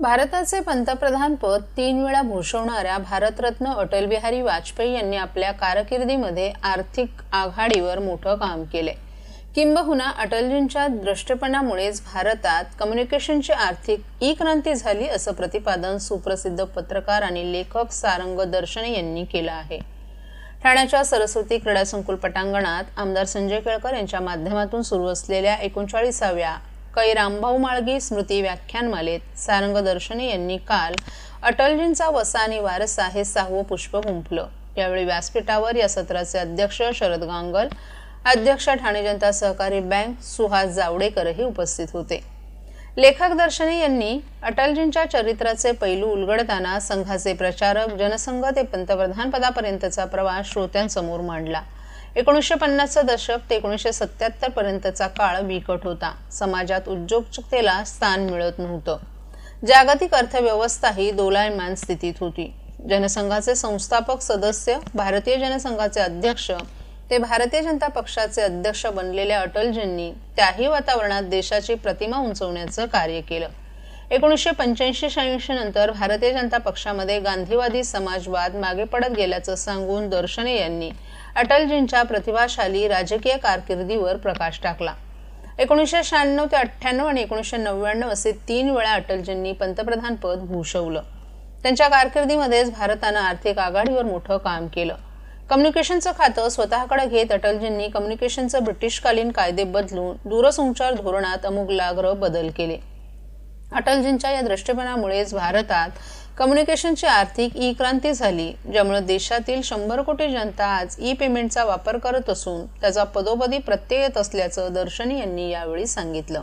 भारताचे पंतप्रधान पद तीन वेळा भूषवणाऱ्या भारतरत्न अटल बिहारी वाजपेयी यांनी आपल्या कारकिर्दीमध्ये आर्थिक आघाडीवर मोठं काम केले किंबहुना अटलजींच्या दृष्टपणामुळेच भारतात कम्युनिकेशनची आर्थिक ई क्रांती झाली असं प्रतिपादन सुप्रसिद्ध पत्रकार आणि लेखक सारंग दर्शने यांनी केलं आहे. ठाण्याच्या सरस्वती क्रीडा संकुल पटांगणात आमदार संजय केळकर यांच्या माध्यमातून सुरू असलेल्या एकोणचाळीसाव्या कै रामभाऊ माळगी स्मृती व्याख्यानमालेत. सारंग दर्शने यांनी काल अटलजींचा वसा आणि वारसा हे सहावं पुष्प गुंफलं यावेळी व्यासपीठावर या सत्राचे अध्यक्ष शरद गांगल अध्यक्ष ठाणे जनता सहकारी बँक सुहास जावडेकरही उपस्थित होते. लेखक दर्शने यांनी अटलजींच्या चरित्राचे पैलू उलगडताना संघाचे प्रचारक जनसंघ ते पंतप्रधान पदापर्यंतचा प्रवास श्रोत्यांसमोर मांडला. एकोणीसशे पन्नासचं दशक ते एकोणीसशे सत्याहत्तर पर्यंतचा काळ बिकट होता. समाजात उद्योजकतेला स्थान मिळत नव्हतं. जागतिक अर्थव्यवस्था ही दोलायमान स्थितीत होती. जनसंघाचे संस्थापक सदस्य भारतीय जनसंघाचे अध्यक्ष ते भारतीय जनता पक्षाचे अध्यक्ष बनलेल्या अटलजींनी त्याही वातावरणात देशाची प्रतिमा उंचवण्याचं कार्य केलं. एकोणीसशे पंच्याऐंशी शहाऐंशी नंतर भारतीय जनता पक्षामध्ये गांधीवादी समाजवाद मागे पडत गेल्याचं सांगून दर्शने यांनी अटलजींच्या प्रतिभाशाली राजकीय कारकिर्दीवर प्रकाश टाकला. एकोणीसशे शहाण्णव ते अठ्ठ्याण्णव आणि एकोणीसशे नव्याण्णव असे तीन वेळा अटलजींनी पंतप्रधान पद भूषवलं. त्यांच्या कारकिर्दीमध्येच भारतानं आर्थिक आघाडीवर मोठं काम केलं. कम्युनिकेशनचं खातं स्वतःकडे घेत अटलजींनी कम्युनिकेशनचं ब्रिटिशकालीन कायदे बदलून दूरसंचार धोरणात अमुगलाग्र बदल केले. अटलजींच्या या दृष्टिकोनामुळेच भारतात कम्युनिकेशनची आर्थिक ई क्रांती झाली ज्यामुळे देशातील शंभर कोटी जनता आज ई पेमेंटचा वापर करत असून त्याचा पदोपदी प्रत्यय येत असल्याचं दर्शनी यांनी यावेळी सांगितलं.